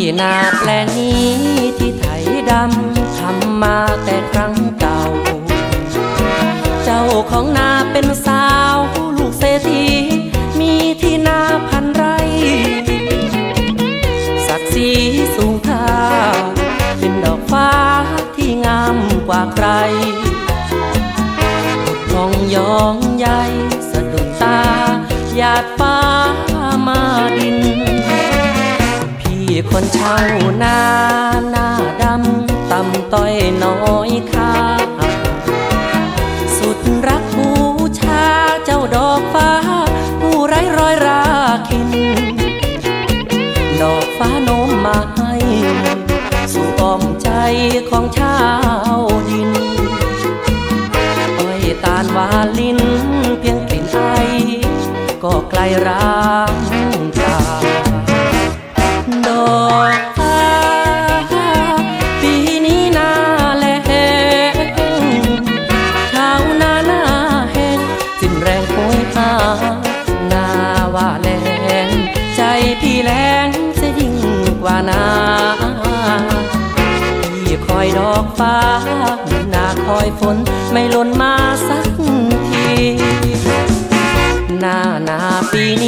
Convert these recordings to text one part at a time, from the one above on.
ที่นาแปลงนี้ที่ไถดำทำมาแต่ครั้งเก่า เจ้าของนาเป็นสาว ลูกเศรษฐีมีที่นาพันไร่ศักดิ์ศรีสูงค่าเป็นดอกฟ้าที่งามกว่าใครทองยองใหญ่สะดุดตาหยาดฟ้า คนเช่านาหน้าดำต่ำต้อยน้อยค่าสุดรักบูชาเจ้าดอกฟ้า ผู้ไร้รอยราคิน ดอกฟ้าโน้มมาให้สู่อ้อมใจของชาวดินอ้อยตาลวาลินเพียงกลิ่นไอก็ไกลร้างตาด อกฟ้าปีนี้หนาแลงชาวนาหน้าแห้งสิ้นแรงโหยหาหน้าว่าแรงใจพี่แรงจะยิ่งกว่านาพี่คอยดอกฟ้าหนาคอยฝนไม่หล่นมาสักทีหน้าหนาปีนี้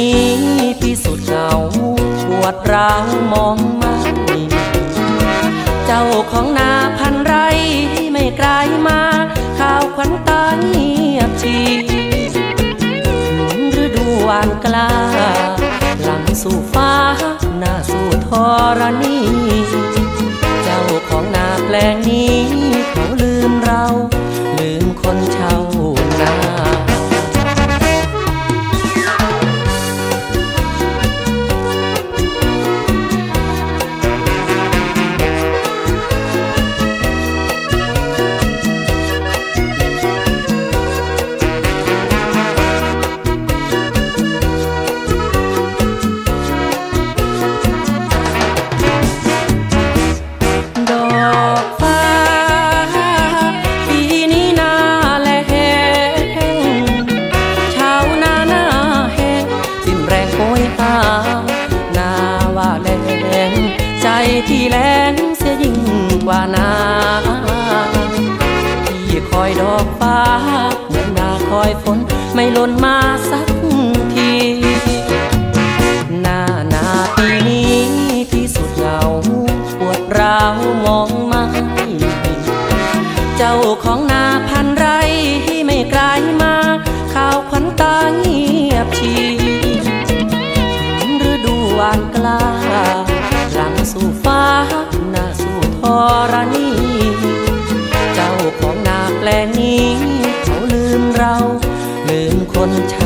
าวมองไม่เจ้าของนาพันไรไม่ไกลมา ข้าวขวัญตาเงียบชีถึงฤดูวานกล้า หลังสู่ฟ้าหน้าสู่ธรณี ที่แรงเสียยิ่งกว่านาที่คอยดอกฟ้าเหมือนนาคอยฝนไม่หล่นมาสักทีหน้าหนาปีนี้ที่สุดเหงาปวดร้าวมองไม่เจ้าของ เ